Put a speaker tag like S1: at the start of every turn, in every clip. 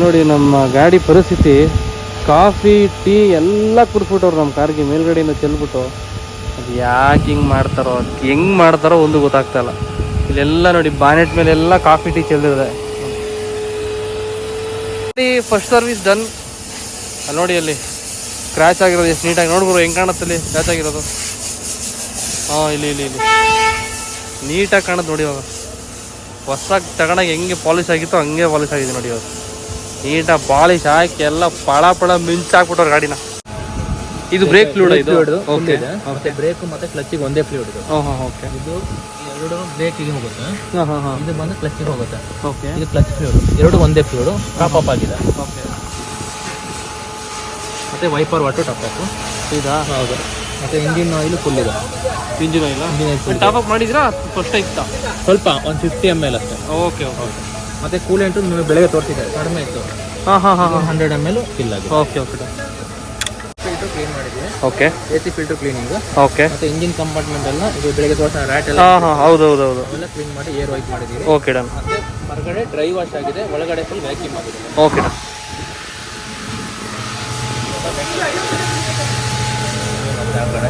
S1: ನೋಡಿ ನಮ್ಮ ಗಾಡಿ ಪರಿಸ್ಥಿತಿ, ಕಾಫಿ, ಟೀ ಎಲ್ಲ ಕುಡ್ಬಿಟ್ಟವ್ರು ನಮ್ಮ ಕಾರ್ಗೆ ಮೇಲ್ಗಡೆಯಿಂದ ಚೆಲ್ಬಿಟ್ಟು, ಅದು ಯಾಕೆ ಹಿಂಗೆ ಮಾಡ್ತಾರೋ ಅದು ಹೆಂಗೆ ಮಾಡ್ತಾರೋ ಒಂದು ಗೊತ್ತಾಗ್ತಾ ಇಲ್ಲ. ಇಲ್ಲೆಲ್ಲ ನೋಡಿ, ಬಾನೆಟ್ ಮೇಲೆ ಎಲ್ಲ ಕಾಫಿ, ಟೀ ಚೆಲ್ಲಿದೆ ಫಸ್ಟ್ ಸರ್ವಿಸ್ ಡನ್ ಅಲ್ಲಿ ನೋಡಿ ಅಲ್ಲಿ ಕ್ರ್ಯಾಚ್ ಆಗಿರೋದು, ಎಷ್ಟು ನೀಟಾಗಿ ನೋಡ್ಬೋದು ಹೆಂಗೆ ಕಾಣುತ್ತೆ ಅಲ್ಲಿ ಸ್ಕ್ರ್ಯಾಚ್ ಆಗಿರೋದು. ಹಾಂ, ಇಲ್ಲಿ ಇಲ್ಲಿ ಇಲ್ಲಿ. ನೀಟಾಗಿ ಕಾಣುತ್ತೆ ನೋಡಿ ಇವಾಗ. ಹೊಸಾಗಿ ತಗೊಂಡಾಗ ಹೆಂಗೆ ಪಾಲಿಶ್ ಆಗಿತ್ತೋ ಹಂಗೆ ಪಾಲಿಶ್ ಆಗಿದೆ ನೋಡಿ ಇವಾಗ. ನೀಟಾಗಿ ಪಾಲಿಶ್ ಹಾಕಿ ಎಲ್ಲ ಪಳ ಪಳ ಮಿಂಚಾಕ್ಬಿಟ್ಟವ್ರ ಗಾಡಿನ. ಇದು ಬ್ರೇಕ್ ಫ್ಲೂಡ್ ಇದು? ಓಕೆ
S2: ಮತ್ತೆ ಬ್ರೇಕ್ ಮತ್ತೆ ಕ್ಲಚ್ಗೆ ಒಂದೇ ಫ್ಲೂಡ್ ಇದು.
S1: ಓಕೆ
S2: ಇದು ಎರಡು ಬ್ರೇಕಿಗೆ ಹೋಗುತ್ತೆ.
S1: ಹಾಂ ಹಾಂ ಹಾಂ.
S2: ಇದು ಬಂದು ಕ್ಲಚ್ಗೆ ಹೋಗುತ್ತೆ.
S1: ಓಕೆ
S2: ಇದು ಕ್ಲಚ್ ಫ್ಲೂಡ್ ಎರಡು ಒಂದೇ ಫ್ಲೂಡ್ ಟಾಪ್ ಅಪ್ ಆಗಿದೆ.
S1: ಓಕೆ
S2: ಮತ್ತೆ ವೈಪರ್ ವಾಟು ಟಾಪ್ ಅಪ್
S1: ಇದಾ?
S2: ಹೌದು. ಮತ್ತೆ ಇಂಜಿನ್ ಆಯಿಲ್ ಫುಲ್ ಇದೆ.
S1: ಇಂಜಿನ್
S2: ಆಯಿಲ್
S1: ಟಾಪ್ ಅಪ್ ಮಾಡಿದ್ರಾ? ಫಸ್ಟ್ ಇತ್ತಾ?
S2: ಸ್ವಲ್ಪ ಒಂದು ಫಿಫ್ಟಿ ಎಂ ಎಲ್ ಅಷ್ಟೇ.
S1: ಓಕೆ ಓಕೆ
S2: ಮತ್ತೆ ಕೂಲೆಂಟು ನಿಮಗೆ ಬೆಳಗ್ಗೆ ತೋರಿಸಿದೆ ಕಡಿಮೆ ಇತ್ತು.
S1: ಹಾಂ ಹಾಂ ಹಾಂ ಹಾಂ.
S2: ಹಂಡ್ರೆಡ್ ಎಂ ಎಲ್ ಫಿಲ್ ಆಗಿದೆ.
S1: ಓಕೆ ಓಕೆ
S2: ಫಿಲ್ಟರ್ ಕ್ಲೀನ್ ಮಾಡಿದ್ದೀವಿ.
S1: Okay
S2: A C filter cleaning
S1: okay
S2: ಮತ್ತೆ ಇಂಜಿನ್ ಕಂಪಾರ್ಟ್ಮೆಂಟ್ ಎಲ್ಲ ಇದು ಬೆಳಗ್ಗೆ ತೋರಿಸ ರ್ಯಾಟ್ ಎಲ್ಲ
S1: ಹಾಂ ಹಾಂ ಹೌದು ಹೌದು ಹೌದು.
S2: ಎಲ್ಲ ಕ್ಲೀನ್ ಮಾಡಿ ಏರ್ ವೈಟ್ ಮಾಡಿದ್ದೀವಿ.
S1: ಓಕೆ ಡನ್
S2: ಮತ್ತೆ ಹೊರಗಡೆ ಡ್ರೈ ವಾಶ್ ಆಗಿದೆ. ಒಳಗಡೆ ಫುಲ್ ವ್ಯಾಕ್ಯೂಮ್ ಆಗಿದೆ.
S1: ಓಕೆ ಡನ್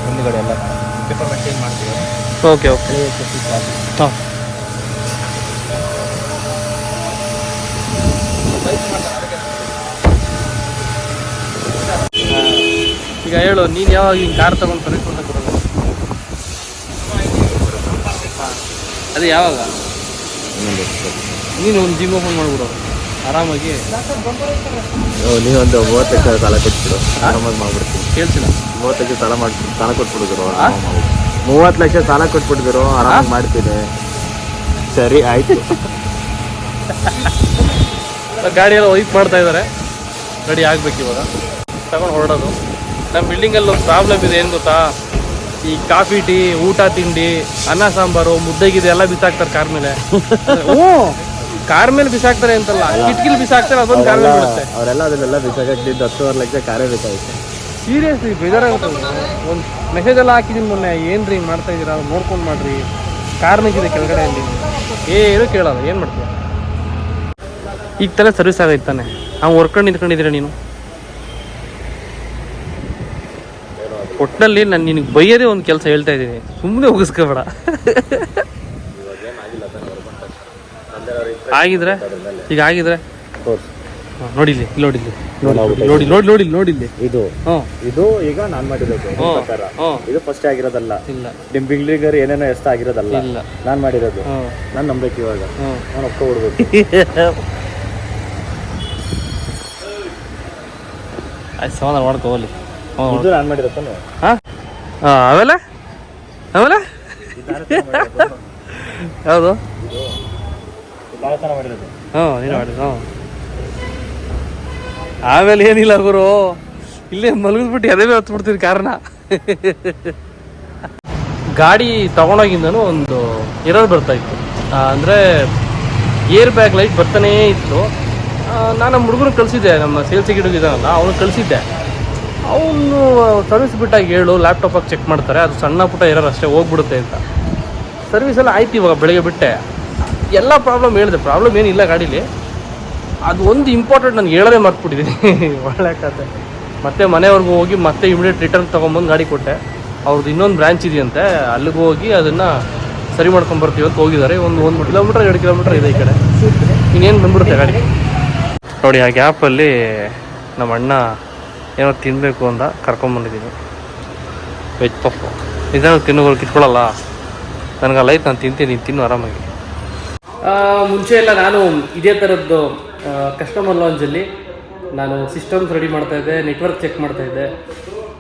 S2: ಹಿಂದ್ಗಡೆ ಎಲ್ಲ ಪೇಪರ್ ಮಾಡ್ತೀವಿ.
S1: ಓಕೆ ಓಕೆ ಹಾಂ. ಈಗ ಹೇಳು ನೀನು ಯಾವಾಗ ಹಿಂಗೆ ಕಾರ್ ತಗೊಂಡು ಅಂತ ಬರೋದು ಅದೇ ಯಾವಾಗ? ನೀನು ಒಂದು ಜಿಮ್ ಓಪನ್ ಮಾಡ್ಬಿಡು ಆರಾಮಾಗಿ.
S3: ನೀವೊಂದು ಮೂವತ್ತು ಲಕ್ಷ ಸಾಲ ಕೊಟ್ಬಿಡು. ಆರಾಮಾಗಿ ಮಾಡ್ಬಿಡ್ತೀನಿ.
S1: ಕೇಳ್ಸಿಲ್ಲ.
S3: ಮೂವತ್ತೈದು ಲಕ್ಷ ಸಾಲ ಮಾಡಿ ಸಾಲ ಕೊಟ್ಬಿಡಿದ್ರು ಮೂವತ್ತು ಲಕ್ಷ ಸಾಲ ಕೊಟ್ಬಿಟ್ಟಿದ್ರು ಆರಾಮಾಗಿ ಮಾಡ್ತೀನಿ. ಸರಿ ಆಯ್ತು.
S1: ಗಾಡಿ ಎಲ್ಲ ವೈಪ್ ಮಾಡ್ತಾ ಇದ್ದಾರೆ ರೆಡಿ ಆಗ್ಬೇಕು ಇವಾಗ. ತಗೊಂಡು ಹೊರಡೋದು. ನಮ್ಮ ಬಿಲ್ಡಿಂಗಲ್ಲಿ ಒಂದು ಪ್ರಾಬ್ಲಮ್ ಇದೆ ಏನು ಗೊತ್ತಾ? ಈ ಕಾಫಿ ಟೀ ಊಟ ತಿಂಡಿ ಅನ್ನ ಸಾಂಬಾರು ಮುದ್ದೆ ಗಿದ್ದೆ ಎಲ್ಲ ಬಿಸಾಕ್ತಾರೆ ಕಾರ್ ಮೇಲೆ. ಕಾರ್ ಮೇಲೆ ಬಿಸಾಕ್ತಾರೆ ಅಂತಲ್ಲ ಕಿಟಕಿಲಿ ಬಿಸಾಕ್ತಾರೆ ಅದೊಂದು ಕಾರ್ ಮೇಲೆ ಬಿಡುತ್ತೆ.
S3: ಅವರೆಲ್ಲ ಅದನ್ನೆಲ್ಲ ಬಿಸಾಕಿದ್ದು ಹತ್ತುವರೆ ಲಕ್ಷ ಕಾರೇ ಬೇಕಾಗುತ್ತೆ.
S1: ಸೀರಿಯಸ್ಲಿ ಬೇಜಾರಾಗುತ್ತೆ ಒಂದು ಮೆಸೇಜ್ ಎಲ್ಲ ಹಾಕಿದ್ದೀನಿ ಮೊನ್ನೆ ಏನು ರೀ ಮಾಡ್ತಾ ಇದ್ದೀರಾ? ಅದು ನೋಡ್ಕೊಂಡು ಮಾಡ್ರಿ. ಕಾರ್ ನಿಂತಿದೆ ಕೆಳಗಡೆ ಅಲ್ಲಿ ಏನು ಕೇಳಲ್ಲ ಏನು ಮಾಡ್ತೀಯ? ಈಗ ತಾನೇ ಸರ್ವಿಸ್ ಆಗೈತಾನೆ ತಾನೆ. ಅವ್ನು ವರ್ಕೊಂಡು ನಿಂತ್ಕೊಂಡಿದ್ದೀರಾ ನೀನು? ಒಟ್ಟಿನಲ್ಲಿ ನಾನು ನಿನಗೆ ಬೈಯೋದೇ ಒಂದು ಕೆಲಸ ಹೇಳ್ತಾ ಇದ್ದೀನಿ. ಸುಮ್ಮನೆ ಉಗಿಸ್ಕೋಬೇಡ. ಆಗಿದ್ರೆ? ಈಗ ಆಗಿದ್ರೆ? ನೋಡಿಲಿ ನೋಡಿಲಿ ನೋಡಿ ನೋಡಿ ನೋಡಿ ನೋಡಿ ನೋಡಿಲ್ಲಿ
S3: ಇದು. ಇದು ಈಗ ನಾನು ಮಾಡಿರೋದು ಇದು ಫಸ್ಟ್ ಆಗಿರೋದಲ್ಲ.
S1: ಇಲ್ಲ.
S3: ಬಿಲ್ಡಿಂಗರ್ ಏನೇನೋ ಎಷ್ಟ ಆಗಿರೋದಲ್ಲ.
S1: ಇಲ್ಲ.
S3: ನಾನು ಮಾಡಿರೋದು. ನಾನ್ ನಂಬೇಕು ಇವಾಗ. ನಾನು ಒಪ್ಕೊಬಿಡ್ಬೇಕು
S1: ಆಯ್ತು ಸಮಾಧಾನ ಮಾಡ್ಕೋ ಹ್ಞೂ
S3: ಇದು ನಾನ್
S1: ಹಾಂ? ಹಾಂ ಆಮೇಲೆ? ಆಮೇಲೆ? ಯಾವುದು? ನೀನು ಆಮೇಲೆ ಏನಿಲ್ಲ ಗುರು. ಇಲ್ಲೇ ಮಲಗಿದ್ಬಿಟ್ಟು ಮೇಲೆ ಹತ್ಬಿಡ್ತೀನಿ ಕಾರಣ. ಗಾಡಿ ತಗೊಂಡೋಗಿಂದನೂ ಒಂದು ಎರರ್ ಬರ್ತಾ ಇತ್ತು. ಅಂದ್ರೆ ಏರ್ ಬ್ಯಾಗ್ ಲೈಟ್ ಬರ್ತಾನೇ ಇತ್ತು. ನಾನು ನಮ್ಮ ಹುಡುಗರು ಕಳಿಸಿದ್ದೆ ನಮ್ಮ ಸೇಲ್ಸಿಗೆ ಗಿಡಗೆ ಇದ್ದಾನಲ್ಲ ಅವನು ಕಳಿಸಿದ್ದೆ. ಅವನು ಸರ್ವಿಸ್ ಬಿಟ್ಟಾಗ ಹೇಳು ಲ್ಯಾಪ್ಟಾಪಾಗಿ ಚೆಕ್ ಮಾಡ್ತಾರೆ, ಅದು ಸಣ್ಣ ಪುಟ್ಟ ಇರೋರು ಅಷ್ಟೇ, ಹೋಗ್ಬಿಡುತ್ತೆ ಅಂತ. ಸರ್ವಿಸ್ ಎಲ್ಲ ಆಯ್ತು ಇವಾಗ ಬೆಳಗ್ಗೆ ಬಿಟ್ಟೆ. ಎಲ್ಲ ಪ್ರಾಬ್ಲಮ್ ಹೇಳಿದೆ. ಪ್ರಾಬ್ಲಮ್ ಏನಿಲ್ಲ ಗಾಡೀಲಿ. ಅದು ಒಂದು ಇಂಪಾರ್ಟೆಂಟ್ ನಾನು ಹೇಳೋದೇ ಮರ್ತ್ಬಿಟ್ಟಿದ್ದೀನಿ ಒಳ್ಳೆ ಕತೆ. ಮತ್ತೆ ಮನೆವರೆಗೂ ಹೋಗಿ ಮತ್ತೆ ಇಮಿಡಿಯೇಟ್ ರಿಟರ್ನ್ ತೊಗೊಂಬಂದು ಗಾಡಿ ಕೊಟ್ಟೆ. ಅವ್ರದ್ದು ಇನ್ನೊಂದು ಬ್ರ್ಯಾಂಚ್ ಇದೆಯಂತೆ. ಅಲ್ಲಿಗೆ ಹೋಗಿ ಅದನ್ನು ಸರಿ ಮಾಡ್ಕೊಂಬರ್ತೀವಿ ಅಂತ ಹೋಗಿದ್ದಾರೆ. ಒಂದು ಒಂದು ಕಿಲೋಮೀಟ್ರ್ ಎರಡು ಕಿಲೋಮೀಟ್ರ್ ಇದೆ ಈ ಕಡೆ. ಇನ್ನೇನು ಬಂದ್ಬಿಡುತ್ತೆ ಗಾಡಿ? ನೋಡಿ, ಆ ಗ್ಯಾಪಲ್ಲಿ ನಮ್ಮ ಅಣ್ಣ ಏನೋ ತಿನ್ನಬೇಕು ಅಂತ ಕರ್ಕೊಂಬಂದಿದ್ದೀನಿ. ವೆಜ್ ಪಪ್ಪು ಇದನ್ನು ತಿನ್ನೋಗಳು ಕಿತ್ಕೊಳ್ಳಲ್ಲ. ನನಗೆ ಅಲ್ಲ ಲೈಫ್ ನಾನು ತಿಂತೀನಿ ನೀನು ತಿನ್ನು ಆರಾಮಾಗಿ. ಮುಂಚೆ ಎಲ್ಲ ನಾನು ಇದೇ ಥರದ್ದು ಕಸ್ಟಮರ್ ಲಾಂಜಲ್ಲಿ ನಾನು ಸಿಸ್ಟಮ್ಸ್ ರೆಡಿ ಮಾಡ್ತಾ ಇದ್ದೆ ನೆಟ್ವರ್ಕ್ ಚೆಕ್ ಮಾಡ್ತಾ ಇದ್ದೆ.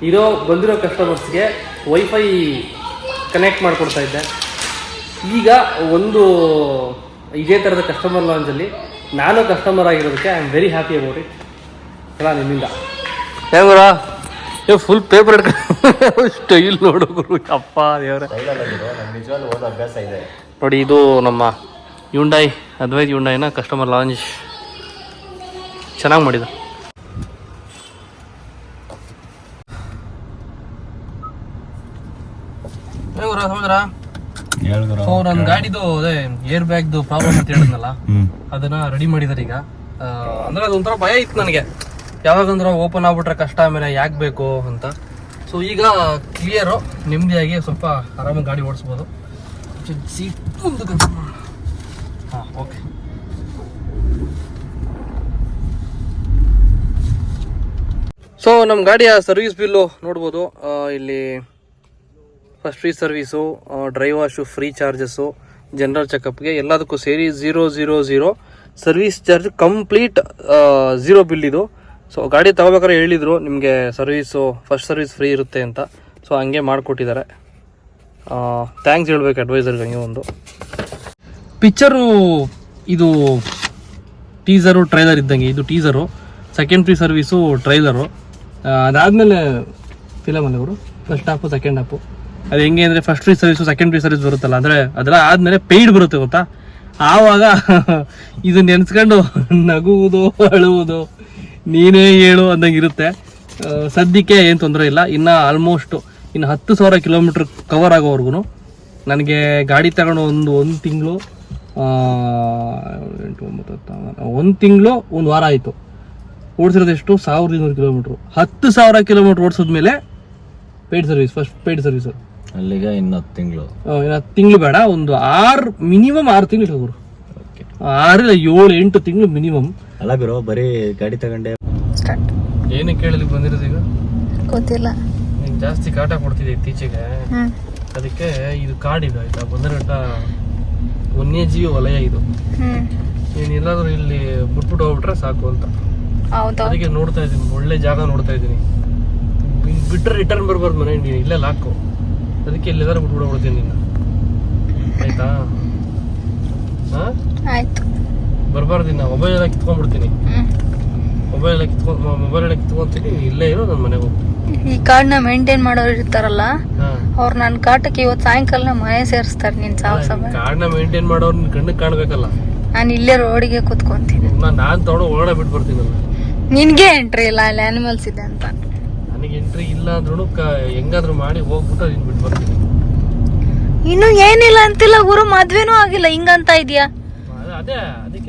S1: ಇರೋ ಬಂದಿರೋ ಕಸ್ಟಮರ್ಸ್ಗೆ ವೈಫೈ ಕನೆಕ್ಟ್ ಮಾಡಿಕೊಡ್ತಾ ಇದ್ದೆ. ಈಗ ಒಂದು ಇದೇ ಥರದ ಕಸ್ಟಮರ್ ಲಾಂಜಲ್ಲಿ ನಾನು customer ಆಗಿರೋದಕ್ಕೆ I am very happy about it ಅಲ್ಲ ನಿಮ್ಮಿಂದ. ಹೆಂಗುರ ಏ ಫುಲ್ ಪೇಪರ್ ಸ್ಟೈಲ್ ನೋಡಿದ್ರು ಅಪ್ಪ ದೇವ್ರೆ.
S3: ಅಭ್ಯಾಸ ಇದೆ.
S1: ನೋಡಿ ಇದು ನಮ್ಮ ಯುಂಡಾಯ್ ಅದ್ವೈತ್ ಯುಂಡಾಯ್ನ ಕಸ್ಟಮರ್ ಲಾಂಚ್ ಚೆನ್ನಾಗಿ ಮಾಡಿದ ನನ್ನ ಗಾಡಿದು ಅದೇ ಏರ್ ಬ್ಯಾಗ್ದು ಪ್ರಾಬ್ಲಮ್ ಅಂತ ಹೇಳಿದ್ನಲ್ಲ ಅದನ್ನ ರೆಡಿ ಮಾಡಿದಾರೆ ಈಗ ಆ, ಅಂದ್ರೆ ಅದೊಂಥರ ಭಯ ಇತ್ತು ನನಗೆ. ಯಾವಾಗಂದ್ರೆ ಓಪನ್ ಆಗ್ಬಿಟ್ರೆ ಕಷ್ಟ, ಆಮೇಲೆ ಯಾಕೆ ಬೇಕು ಅಂತ. ಸೊ ಈಗ ಕ್ಲಿಯರು ನೆಮ್ಮದಿಯಾಗಿ ಸ್ವಲ್ಪ ಆರಾಮಾಗಿ ಗಾಡಿ ಓಡಿಸ್ಬೋದು. ಸೀಟ್ ಹಾಂ ಓಕೆ ಸೊ ನಮ್ಮ ಗಾಡಿಯ ಸರ್ವಿಸ್ ಬಿಲ್ಲು ನೋಡ್ಬೋದು. ಇಲ್ಲಿ first free service drive wash free charges general ಚೆಕಪ್ಗೆ ಎಲ್ಲದಕ್ಕೂ ಸೇರಿ zero zero zero service charge complete zero bill ಇದು. ಸೊ ಗಾಡಿ ತಗೋಬೇಕಾದ್ರೆ ಹೇಳಿದರು, ನಿಮಗೆ ಸರ್ವೀಸು ಫಸ್ಟ್ ಸರ್ವಿಸ್ ಫ್ರೀ ಇರುತ್ತೆ ಅಂತ. ಸೊ ಹಂಗೆ ಮಾಡಿಕೊಟ್ಟಿದ್ದಾರೆ. ಥ್ಯಾಂಕ್ಸ್ ಹೇಳ್ಬೇಕು ಅಡ್ವೈಸರ್ಗೆ ಹಂಗೆ ಒಂದು. ಪಿಕ್ಚರು ಇದು ಟೀಸರು ಟ್ರೈಲರ್ ಇದ್ದಂಗೆ, ಇದು teaser second free service trailer ಅದಾದಮೇಲೆ ಫಿಲಮಲ್ಲಿ ಅವರು ಫಸ್ಟ್ ಹಾಫು ಸೆಕೆಂಡ್ ಹಾಫು ಅದು ಹೆಂಗೆ ಅಂದರೆ first free service second free service ಬರುತ್ತಲ್ಲ, ಅಂದರೆ ಅದರ ಆದಮೇಲೆ ಪೇಯ್ಡ್ ಬರುತ್ತೆ ಗೊತ್ತಾ? ಆವಾಗ ಇದು ನೆನೆಸ್ಕೊಂಡು ನಗುವುದು, ಅಳುವುದು ನೀನೇ ಹೇಳು ಅಂದಂಗೆ ಇರುತ್ತೆ ಸದ್ಯಕ್ಕೆ ಏನು ತೊಂದರೆ ಇಲ್ಲ. ಇನ್ನು ಆಲ್ಮೋಸ್ಟ್ ಇನ್ನು ಹತ್ತು ಸಾವಿರ ಕಿಲೋಮೀಟ್ರ್ ಕವರ್ ಆಗೋವರೆಗೂ ನನಗೆ ಗಾಡಿ ತಗೊಂಡು ಒಂದು ಒಂದು ತಿಂಗಳು ಎಂಟು ಒಂಬತ್ತು ಹತ್ತು ಒಂದು ತಿಂಗಳು ಒಂದು ವಾರ ಆಯಿತು. ಓಡಿಸಿರೋದು ಎಷ್ಟು? ಸಾವಿರದ ಇನ್ನೂರು ಕಿಲೋಮೀಟ್ರು ಹತ್ತು ಸಾವಿರ kilometre ಓಡಿಸಿದ್ಮೇಲೆ paid service first paid service
S3: ಅಲ್ಲಿಗೆ ಇನ್ನೊಂದು ತಿಂಗಳು.
S1: ಇನ್ನು ಹತ್ತು ತಿಂಗಳು ಬೇಡ ಒಂದು ಆರು ಮಿನಿಮಮ್ ಆರು ತಿಂಗಳು ಇಟ್ಕೋರು
S3: ಓಕೆ
S1: ಆರಿಲ್ಲ ಏಳು ಎಂಟು ತಿಂಗಳು ಮಿನಿಮಮ್
S3: ಅಲ್ಲ ಬಿರೋ ಬರೀ ಗಾಡಿ ತಗೊಂಡೆ.
S4: ಸ್ಟಾರ್ಟ್.
S1: ಏನಕ್ಕೆ ಕೇಳಲಿಕ್ಕೆ ಬಂದಿರೋದು ಈಗ?
S4: ಗೊತ್ತಿಲ್ಲ.
S1: ನೀನು ಜಾಸ್ತಿ ಕಾಟ ಕೊಡ್ತಿದ್ದೆ ಇತ್ತೀಚೆಗೆ. ಅದಕ್ಕೆ ಇದು ಕಾಡಿದೆ ಆಯ್ತಾ? ಬಂದರಘಟ್ಟ ವನ್ಯಜೀವಿ ವಲಯ ಇದು. ನೀನು ಎಲ್ಲಾದ್ರೂ ಇಲ್ಲಿ ಬಿಟ್ಬಿಟ್ಟು ಹೋಗ್ಬಿಟ್ರೆ ಸಾಕು ಅಂತ. ಅದಕ್ಕೆ ನೋಡ್ತಾ ಇದ್ದೀನಿ ಒಳ್ಳೆ ಜಾಗ ನೋಡ್ತಾ ಇದ್ದೀನಿ. ಬಿಟ್ಟರೆ ಬಿಟ್ರೆ ರಿಟರ್ನ್ ಬರ್ಬಾರ್ದು ಮನೆ ನೀನು ಇಲ್ಲೇ ಲಾಕು ಅದಕ್ಕೆ ಎಲ್ಲಾದ್ರೂ ಬಿಟ್ಬಿಟ್ಟು ಹೋಗ್ತೀನಿ ನಿನ್ನ. ಆಯ್ತಾ? ಹಾಂ?
S4: ಆಯ್ತು.
S1: ಬರಬಾರ್ದು ದಿನ ಮೊಬೈಲ್ ಎಲ್ಲ ಕಿತ್ಕೊಂಡ್ಬಿಡ್ತೀನಿ. ಮೊಬೈಲ್ ಎಲ್ಲ ಕಿತ್ಕೊಂಡು ಮೊಬೈಲ್ ಎಲ್ಲ ಕಿತ್ಕೊಂತೀನಿ ಇಲ್ಲೇ ಇರೋ ನನ್ನ ಮನೆಗೆ. ಹೋಗ್ತೀನಿ
S4: ಈ ಕಾರ್ಡ್ನ ಮೇಂಟೈನ್ ಮಾಡೋರು ಇರ್ತಾರಲ್ಲ ಅವ್ರು ನನ್ನ ಕಾಟಕ್ಕೆ ಇವತ್ತು ಸಾಯಂಕಾಲ ಮನೆ ಸೇರಿಸ್ತಾರೆ ನಿನ್ ಸಾಹಸ
S1: ಕಾರ್ಡ್ನ ಮೇಂಟೈನ್ ಮಾಡೋರು ನಿನ್ ಕಣ್ಣು ಕಾಣಬೇಕಲ್ಲ.
S4: ನಾನು ಇಲ್ಲೇ ರೋಡಿಗೆ ಕುತ್ಕೊಂತೀನಿ.
S1: ನಾನು ನಾನ್ ತಗೊಂಡು ಬಿಟ್ಬಿಡ್ತೀನಲ್ಲ ಬಿಟ್ಟು ಬರ್ತೀನಲ್ಲ
S4: ನಿನ್ಗೆ ಎಂಟ್ರಿ ಇಲ್ಲ ಅಲ್ಲಿ ಆನಿಮಲ್ಸ್ ಇದೆ ಅಂತ.
S1: ನನಗೆ ಎಂಟ್ರಿ ಇಲ್ಲ ಅಂದ್ರೂ ಕ ಹೆಂಗಾದ್ರೂ ಮಾಡಿ ಹೋಗ್ಬಿಟ್ಟು ನೀನು ಬಿಟ್ಟು ಬರ್ತೀನಿ.
S4: ಇನ್ನು ಏನಿಲ್ಲ ಅಂತಿಲ್ಲ ಗುರು ಮದ್ವೆನೂ ಆಗಿಲ್ಲ ಹಿಂಗಂತ ಇದೆಯಾ?
S1: ಅದೇ- ಅದೇ ಅದಕ್ಕೇನೆ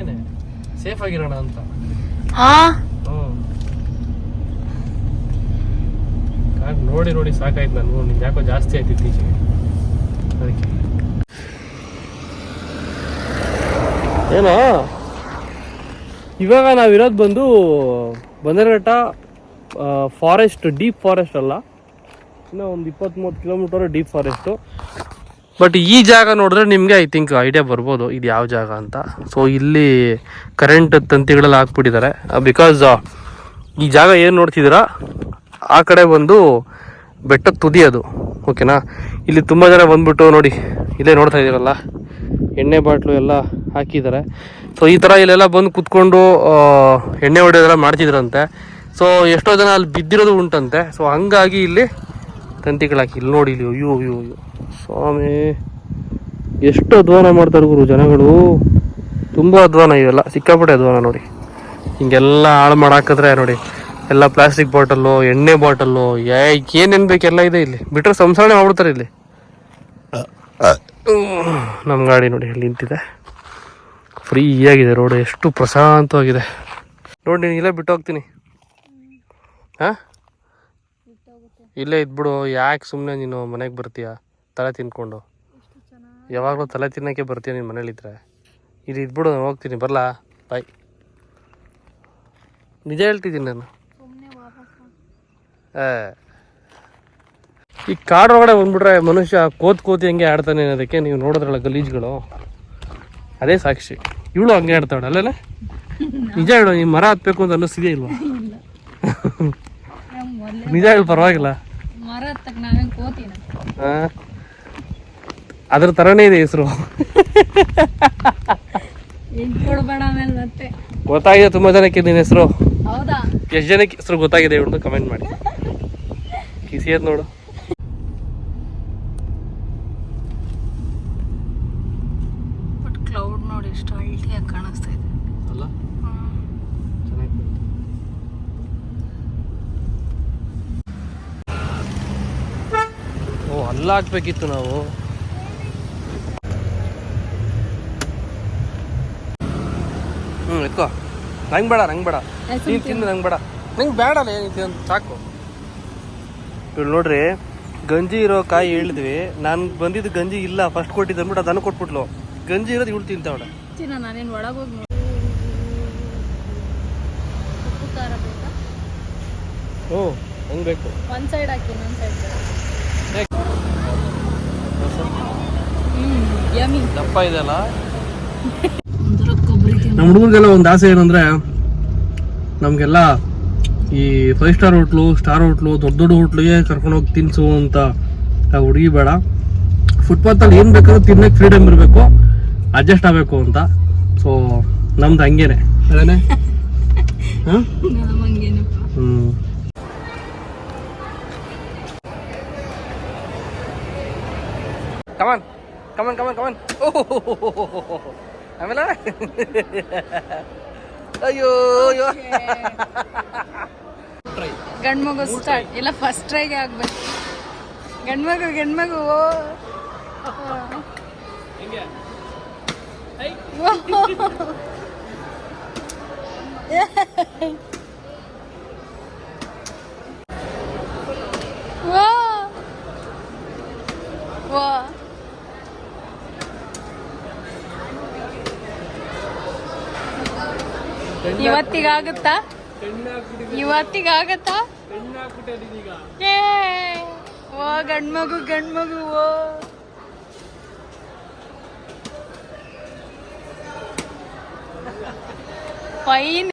S1: ಸೇಫ್ ಆಗಿರೋಣ ಅಂತ.
S4: ಹಾ
S1: ಹ್ಞೂ ಕಾರ್ ನೋಡಿ ನೋಡಿ ಸಾಕಾಯ್ತು ನನಗೂ. ನಿಮ್ಗೆ ಯಾಕೋ ಜಾಸ್ತಿ ಆಯ್ತು ಇತ್ತೀಚೆಗೆ. ಅದಕ್ಕೆ. ಏನೋ? ಇವಾಗ ನಾವಿರೋದು ಬಂದು ಬಂದರಘಟ್ಟ ಫಾರೆಸ್ಟ್ ಡೀಪ್ ಫಾರೆಸ್ಟ್ ಅಲ್ಲ. ಇನ್ನೂ ಒಂದು ಇಪ್ಪತ್ತ್ ಮೂವತ್ತು ಕಿಲೋಮೀಟರ್ ಡೀಪ್ ಫಾರೆಸ್ಟು ಬಟ್ ಈ ಜಾಗ ನೋಡಿದ್ರೆ ನಿಮಗೆ ಐ ಥಿಂಕ್ ಐಡಿಯಾ ಬರ್ಬೋದು ಇದು ಯಾವ ಜಾಗ ಅಂತ. ಸೊ ಇಲ್ಲಿ ಕರೆಂಟ್ ತಂತಿಗಳಲ್ಲಿ ಹಾಕ್ಬಿಟ್ಟಿದ್ದಾರೆ. ಬಿಕಾಸ್ ಈ ಜಾಗ ಏನು ನೋಡ್ತಿದ್ದೀರಾ? ಆ ಕಡೆ ಬಂದು ಬೆಟ್ಟದ ತುದಿ ಅದು. ಓಕೆನಾ ಇಲ್ಲಿ ತುಂಬ ಜನ ಬಂದ್ಬಿಟ್ಟು ನೋಡಿ, ಇಲ್ಲೇ ನೋಡ್ತಾ ಇದ್ದೀರಲ್ಲ? ಎಣ್ಣೆ ಬಾಟ್ಲು ಎಲ್ಲ ಹಾಕಿದ್ದಾರೆ. ಸೊ ಈ ಥರ ಇಲ್ಲೆಲ್ಲ ಬಂದು ಕುತ್ಕೊಂಡು ಎಣ್ಣೆ ಹೊಡೆಯೋದೆಲ್ಲ ಮಾಡ್ತಿದ್ರಂತೆ. ಸೊ ಎಷ್ಟೋ ಜನ ಅಲ್ಲಿ ಬಿದ್ದಿರೋದು ಉಂಟಂತೆ. ಸೊ ಹಂಗಾಗಿ ಇಲ್ಲಿ ತಂತಿಗಳು ಹಾಕಿ ಇಲ್ಲಿ ನೋಡಿ ಇಲ್ಲಿ ಅಯ್ಯೋ ಅಯ್ಯೋ ಅಯ್ಯೋ. ಸ್ವಾಮಿ ಎಷ್ಟು ಅಧ್ವಾನ ಮಾಡ್ತಾರೆ ಗುರು ಜನಗಳು. ತುಂಬ ಅಧ್ವಾನ ಇವೆಲ್ಲ ಸಿಕ್ಕಾಪಟ್ಟೆ ಅಧ್ವಾನ ನೋಡಿ. ಹಿಂಗೆಲ್ಲ ಹಾಳು ಮಾಡಾಕಿದ್ರೆ ನೋಡಿ. ಎಲ್ಲ ಪ್ಲಾಸ್ಟಿಕ್ ಬಾಟಲ್ಲು ಎಣ್ಣೆ ಬಾಟಲ್ಲು ಏನೇನು ಎಲ್ಲ ಇದೆ ಇಲ್ಲಿ. ಬಿಟ್ಟರೆ ಸಂಸಾರಣೆ ಮಾಡ್ಬಿಡ್ತಾರೆ ಇಲ್ಲಿ. ನಮ್ಮ ಗಾಡಿ ನೋಡಿ ಇಲ್ಲಿ ನಿಂತಿದೆ. ಫ್ರೀಯಾಗಿದೆ ರೋಡ್ ಎಷ್ಟು ಪ್ರಶಾಂತವಾಗಿದೆ. ನೋಡಿ ನೀನು ಇಲ್ಲೇ ಬಿಟ್ಟು ಹೋಗ್ತೀನಿ. ಹಾಂ ಇಲ್ಲೇ ಇದ್ಬಿಡು ಯಾಕೆ ಸುಮ್ಮನೆ ನೀನು ಮನೆಗೆ ಬರ್ತೀಯ? ತಲೆ ತಿನ್ಕೊಂಡು. ಯಾವಾಗಲೂ ತಲೆ ತಿನ್ನೋಕ್ಕೆ ಬರ್ತೀಯ ನೀನು ಮನೇಲಿದ್ರೆ. ಇಲ್ಲಿ ಇದ್ಬಿಡು ನಾನು ಹೋಗ್ತೀನಿ ಬರಲಾ? ಬಾಯ್ ನಿಜ ಹೇಳ್ತಿದ್ದೀನಿ ನಾನು. ಏ. ಈ ಕಾಡೊಳಗಡೆ ಬಂದ್ಬಿಟ್ರೆ ಮನುಷ್ಯ ಕೋತ್ ಕೋತಿ ಹೆಂಗೆ ಆಡ್ತಾನೆ ಅನ್ನೋದಕ್ಕೆ ನೀವು ನೋಡಿದ್ರಲ್ಲ ಗಲೀಜುಗಳು. ಅದೇ ಸಾಕ್ಷಿ. ಇವಳು ಹಂಗೆ ಆಡ್ತಾವಳೆ ಅಲ್ಲೇ ನಿಜ ಹೇಳು ನೀವು ಮರ ಹತ್ಬೇಕು ಅಂತ ಅನ್ನಿಸ್ತಿದೆಯಾ ಇಲ್ವಾ? ನಿಜ ಇಲ್ಲ ಪರವಾಗಿಲ್ಲ? ಅದ್ರ ತರನೇ ಇದೆ ಹೆಸರು. ಗೊತ್ತಾಗಿದೆ ತುಂಬಾ ಜನಕ್ಕೆ ನಿನ್ನ ಹೆಸರು.
S4: ಹೌದಾ?
S1: ಎಷ್ಟು ಜನಕ್ಕೆ ಹೆಸರು ಗೊತ್ತಾಗಿದೆ ಇವಳು ಕಮೆಂಟ್ ಮಾಡಿ. ಕಿಸಿಯದ್ ನೋಡು.
S4: ಬಟ್ ಕ್ಲೌಡ್ ನೋಡಿ ಎಷ್ಟು ಹಳ್ಳಿಯಾಗಿ ಕಾಣಿಸ್ತಾ ಇದೆ
S1: ಅಲ್ಲ ಚೆನ್ನಾಗಿ ಓ ಅಲ್ಲ ಹಾಕ್ಬೇಕಿತ್ತು ನಾವು. ಹ್ಞೂ ಎತ್ಕೋ ನಂಗೆ ಬೇಡ ನಂಗೆ ಬೇಡ. ನೀನು ತಿಂದು ನಂಗೆ ಬೇಡ. ನಂಗೆ ಬೇಡ ತಿಂದು ಸಾಕು. ಇವ್ರು ನೋಡ್ರಿ ಗಂಜಿ ಇರೋ ಕಾಯಿ ಹೇಳಿದ್ವಿ. ನಾನು ಬಂದಿದ್ದು ಗಂಜಿ ಇಲ್ಲ ಫಸ್ಟ್ ಕೊಟ್ಟಿದ್ದು ಅಂದ್ಬಿಟ್ಟು ಅದನ್ನು ಕೊಟ್ಬಿಟ್ಲು. ಗಂಜಿ ಇರೋದು ಇವಳು ತಿಂತಾವಳೆ
S5: ಹ್ಮ್ ನಾನೇನು ಒಳಗೋಗಿ
S1: ಹಂಗೆ ಬೇಕು?
S5: ಒಂದು ಸೈಡ್ ಹಾಕಿ ಇನ್ನೊಂದು ಸೈಡ್ ಹ್ಞೂ ಯಮಿ
S1: ದಪ್ಪ ಇದೆಲ್ಲ ನಮ್ಮ ಹುಡುಗರಿಗೆಲ್ಲ ಒಂದು ಆಸೆ ಏನಂದ್ರೆ ನಮಗೆಲ್ಲ ಈ five star hotel star hotel ದೊಡ್ಡ ದೊಡ್ಡ ಹೋಟ್ಲಿಗೆ ಕರ್ಕೊಂಡು ಹೋಗಿ ತಿನ್ಸು ಅಂತ ಹುಡುಗಿ ಬೇಡ. ಫುಟ್ಪಾತಲ್ಲಿ ಏನು ಬೇಕಾದ್ರೂ ತಿನ್ನಕ್ಕೆ ಫ್ರೀಡಮ್ ಇರಬೇಕು ಅಡ್ಜಸ್ಟ್ ಆಗಬೇಕು ಅಂತ. ಸೊ ನಮ್ದು ಹಂಗೇನೆ. ಅದೇನೆ? ಹ್ಞೂ ಕಮನ್ ಕಮನ್ ಕಮನ್ ಕಮನ್ ಆಮೇಲೆ ಅಯ್ಯೋ ಅಯ್ಯೋ
S5: ಗಂಡ್ಮಗು ಸ್ಟಾರ್ಟ್ ಇಲ್ಲ ಫಸ್ಟ್ ಟ್ರೈಗೆ ಆಗ್ಬೇಕು. ಗಂಡ್ಮಗು ಗಂಡ್ಮಗು. ಓ. ವಾ. ವಾ. ಇವತ್ತಿಗಾಗುತ್ತಾ? ಇವತ್ತಿಗಾಗತ್ತಾ? ಏ ಓ ಗಂಡ್ಮಗು ಗಂಡ್ಮಗು ಓ. ಫೈನ್